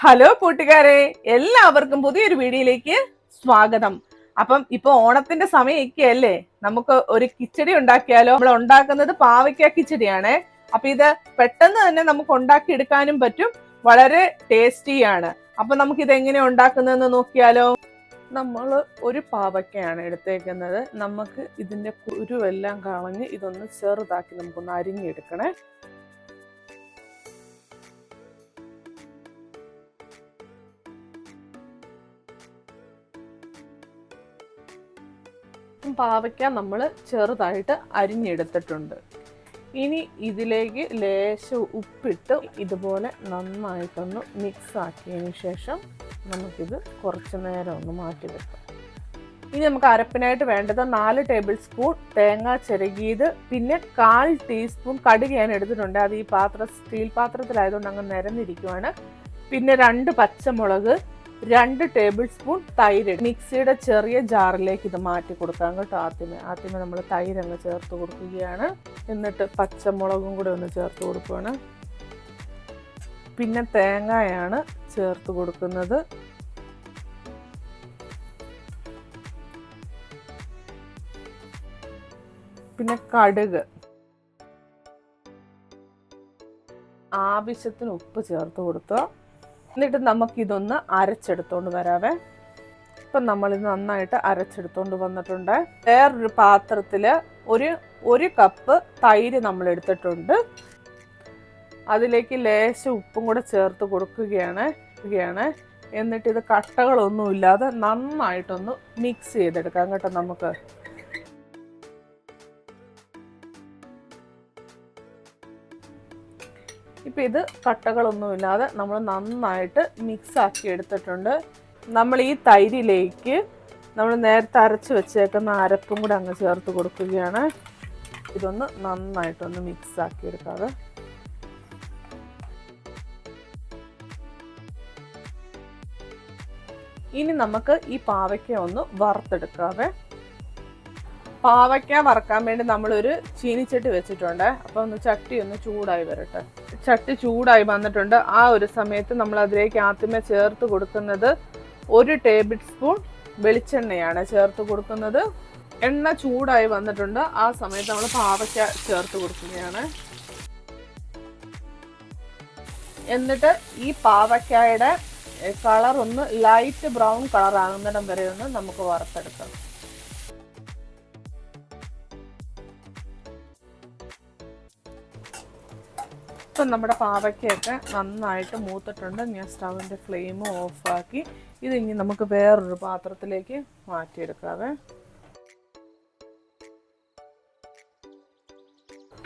Hello കൂട്ടുകാരെ എല്ലാവർക്കും പുതിയൊരു വീഡിയോയിലേക്ക് സ്വാഗതം. അപ്പം ഇപ്പൊ ഓണത്തിന്റെ സമയമൊക്കെ അല്ലേ? നമുക്ക് ഒരു കിച്ചടി ഉണ്ടാക്കിയാലോ? നമ്മൾ ഉണ്ടാക്കുന്നത് പാവയ്ക്ക കിച്ചടിയാണ്. അപ്പൊ ഇത് പെട്ടെന്ന് തന്നെ നമുക്ക് ഉണ്ടാക്കി എടുക്കാനും പറ്റും. വളരെ ടേസ്റ്റിയാണ് അപ്പൊ നമുക്ക് ഇത് എങ്ങനെ ഉണ്ടാക്കുന്നതെന്ന് നോക്കിയാലോ? നമ്മൾ ഒരു പാവയ്ക്കയാണ് എടുത്തേക്കുന്നത്. നമുക്ക് ഇതിന്റെ കുരുവെല്ലാം കളഞ്ഞ് ഇതൊന്ന് ചെറുതാക്കി നമുക്കൊന്ന് അരിഞ്ഞെടുക്കണേ. പാവയ്ക്ക നമ്മൾ ചെറുതായിട്ട് അരിഞ്ഞെടുത്തിട്ടുണ്ട്. ഇനി ഇതിലേക്ക് ലേശം ഉപ്പിട്ട് ഇതുപോലെ നന്നായിട്ടൊന്ന് മിക്സ് ആക്കിയതിന് ശേഷം നമുക്കിത് കുറച്ച് നേരം ഒന്ന് മാറ്റി വെക്കാം ഇനി നമുക്ക് അരപ്പിനായിട്ട് വേണ്ടത് നാല് ടേബിൾ സ്പൂൺ തേങ്ങ ചിരകിയത് പിന്നെ കാൽ ടീസ്പൂൺ കടുക് ഞാൻ എടുത്തിട്ടുണ്ട്. അത് ഈ പാത്രം സ്റ്റീൽ പാത്രത്തിലായതുകൊണ്ട് അങ്ങ് നിരന്നിരിക്കുവാണ്. പിന്നെ രണ്ട് പച്ചമുളക് രണ്ട് ടേബിൾ സ്പൂൺ തൈര് മിക്സിയുടെ ചെറിയ ജാറിലേക്ക് ഇത് മാറ്റി കൊടുക്കാം കേട്ടോ ആദ്യമേ. ആദ്യമേ നമ്മൾ തൈര് അങ്ങ് ചേർത്ത് കൊടുക്കുകയാണ്. എന്നിട്ട് പച്ചമുളകും കൂടെ ഒന്ന് ചേർത്ത് കൊടുക്കുകയാണ്. പിന്നെ തേങ്ങയാണ് ചേർത്ത് കൊടുക്കുന്നത്. പിന്നെ കടുക്. ആവശ്യത്തിന് ഉപ്പ് ചേർത്ത് കൊടുക്കുക. എന്നിട്ട് നമുക്കിതൊന്ന് അരച്ചെടുത്തോണ്ട് വരാവേ. ഇപ്പം നമ്മൾ നന്നായിട്ട് അരച്ചെടുത്തോണ്ട് വന്നിട്ടുണ്ട്. വേറൊരു പാത്രത്തിൽ ഒരു ഒരു കപ്പ് തൈര് നമ്മൾ എടുത്തിട്ടുണ്ട് അതിലേക്ക് ലേശം ഉപ്പും കൂടെ ചേർത്ത് കൊടുക്കുകയാണ് ഇരിക്കുകയാണ് എന്നിട്ട് ഇത് കട്ടകളൊന്നും ഇല്ലാതെ നന്നായിട്ടൊന്ന് മിക്സ് ചെയ്തെടുക്കാം കേട്ടോ നമുക്ക്. ഇപ്പം ഇത് കട്ടകളൊന്നുമില്ലാതെ നമ്മൾ നന്നായിട്ട് മിക്സ് ആക്കി എടുത്തിട്ടുണ്ട്. നമ്മൾ ഈ തൈരിലേക്ക് നമ്മൾ നേരത്തെ അരച്ച് വെച്ചേക്കുന്ന അരപ്പും കൂടെ അങ്ങ് ചേർത്ത് കൊടുക്കുകയാണ്. ഇതൊന്ന് നന്നായിട്ടൊന്ന് മിക്സ് ആക്കി എടുക്കാതെ ഇനി നമുക്ക് ഈ പാവയ്ക്ക ഒന്ന് വറുത്തെടുക്കാവേ. പാവയ്ക്ക വറക്കാൻ വേണ്ടി നമ്മളൊരു ചീനിച്ചട്ടി വെച്ചിട്ടുണ്ട്. അപ്പോൾ ഒന്ന് ചട്ടി ഒന്ന് ചൂടായി വരട്ടെ. ചട്ടി ചൂടായി വന്നിട്ടുണ്ട്. ആ ഒരു സമയത്ത് നമ്മൾ അതിലേക്ക് ആദ്യമേ ചേർത്ത് കൊടുക്കുന്നത് ഒരു ടേബിൾ സ്പൂൺ വെളിച്ചെണ്ണയാണ് ചേർത്ത് കൊടുക്കുന്നത്. എണ്ണ ചൂടായി വന്നിട്ടുണ്ട്. ആ സമയത്ത് നമ്മൾ പാവയ്ക്ക ചേർത്ത് കൊടുക്കുകയാണ്. എന്നിട്ട് ഈ പാവയ്ക്കായുടെ കളർ ഒന്ന് ലൈറ്റ് ബ്രൗൺ കളർ ആകുന്നിടം വരെ ഒന്ന് നമുക്ക് വറുത്തെടുക്കാം. ഇപ്പം നമ്മുടെ പാവയ്ക്കൊക്കെ നന്നായിട്ട് മൂത്തിട്ടുണ്ട്. ഞാൻ സ്റ്റവിന്റെ ഫ്ലെയിം ഓഫാക്കി ഇത് ഇനി നമുക്ക് വേറൊരു പാത്രത്തിലേക്ക് മാറ്റിയെടുക്കാവേ.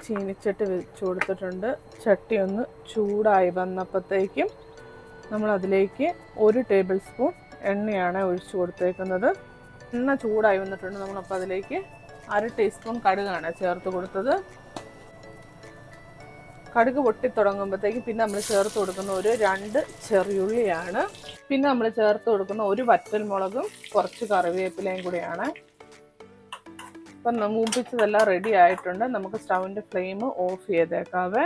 ചീനിച്ചട്ടി വെച്ച് കൊടുത്തിട്ടുണ്ട്. ചട്ടി ഒന്ന് ചൂടായി വന്നപ്പോഴത്തേക്കും നമ്മൾ അതിലേക്ക് ഒരു ടേബിൾ സ്പൂൺ എണ്ണയാണ് ഒഴിച്ചു കൊടുത്തേക്കുന്നത്. എണ്ണ ചൂടായി വന്നിട്ടുണ്ട്. നമ്മളപ്പോൾ അതിലേക്ക് അര ടീസ്പൂൺ കടുകാണ് ചേർത്ത് കൊടുത്തത്. കടുക് പൊട്ടി തുടങ്ങുമ്പോഴത്തേക്ക് പിന്നെ നമ്മൾ ചേർത്ത് കൊടുക്കുന്ന ഒരു രണ്ട് ചെറിയുള്ളിയാണ്. പിന്നെ നമ്മൾ ചേർത്ത് കൊടുക്കുന്ന ഒരു വറ്റൽമുളകും കുറച്ച് കറിവേപ്പിലയും കൂടിയാണ്. ഇപ്പം മൂപ്പിച്ചതെല്ലാം റെഡി ആയിട്ടുണ്ട്. നമുക്ക് സ്റ്റൗവിന്റെ ഫ്ലെയിം ഓഫ് ചെയ്തേക്കാവേ.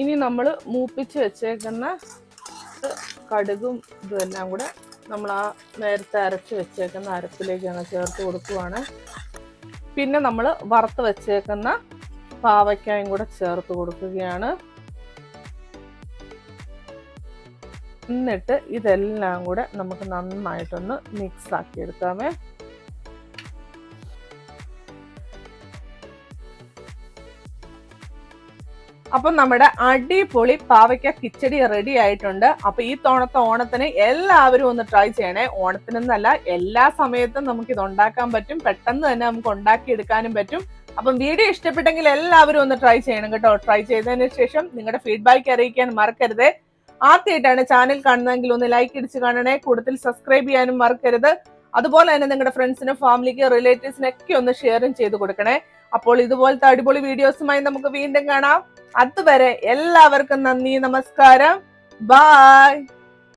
ഇനി നമ്മൾ മൂപ്പിച്ച് വെച്ചേക്കുന്ന കടുകും ഇതുമെല്ലാം കൂടെ നമ്മൾ ആ നേരത്തെ അരച്ച് വെച്ചേക്കുന്ന അരപ്പിലേക്കാണ് ചേർത്ത് കൊടുക്കുവാണ്. പിന്നെ നമ്മൾ വറുത്ത് വെച്ചേക്കുന്ന പാവയ്ക്കായും കൂടെ ചേർത്ത് കൊടുക്കുകയാണ്. എന്നിട്ട് ഇതെല്ലാം കൂടെ നമുക്ക് നന്നായിട്ടൊന്ന് മിക്സ് ആക്കി എടുക്കാമേ. അപ്പം നമ്മുടെ അടിപൊളി പാവയ്ക്ക കിച്ചടി റെഡി ആയിട്ടുണ്ട്. അപ്പൊ ഈ തോണത്തെ ഓണത്തിന് എല്ലാവരും ഒന്ന് ട്രൈ ചെയ്യണേ. ഓണത്തിനെന്നല്ല എല്ലാ സമയത്തും നമുക്ക് ഇത് ഉണ്ടാക്കാൻ പറ്റും. പെട്ടെന്ന് തന്നെ നമുക്ക് ഉണ്ടാക്കി എടുക്കാനും പറ്റും. അപ്പം വീഡിയോ ഇഷ്ടപ്പെട്ടെങ്കിൽ എല്ലാവരും ഒന്ന് ട്രൈ ചെയ്യണം കേട്ടോ. ട്രൈ ചെയ്തതിന് ശേഷം നിങ്ങളുടെ ഫീഡ്ബാക്ക് അറിയിക്കാൻ മറക്കരുത്. ആദ്യമായിട്ടാണ് ചാനൽ കാണുന്നതെങ്കിൽ ഒന്ന് ലൈക്ക് ഇടിച്ച് കാണണേ. കൂടുതൽ സബ്സ്ക്രൈബ് ചെയ്യാനും മറക്കരുത്. അതുപോലെ തന്നെ നിങ്ങളുടെ ഫ്രണ്ട്സിനും ഫാമിലിക്ക് റിലേറ്റീവ്സിനൊക്കെ ഒന്ന് ഷെയറും ചെയ്ത് കൊടുക്കണേ. അപ്പോൾ ഇതുപോലത്തെ അടിപൊളി വീഡിയോസുമായി നമുക്ക് വീണ്ടും കാണാം. അതുവരെ എല്ലാവർക്കും നന്ദി നമസ്കാരം. ബായ്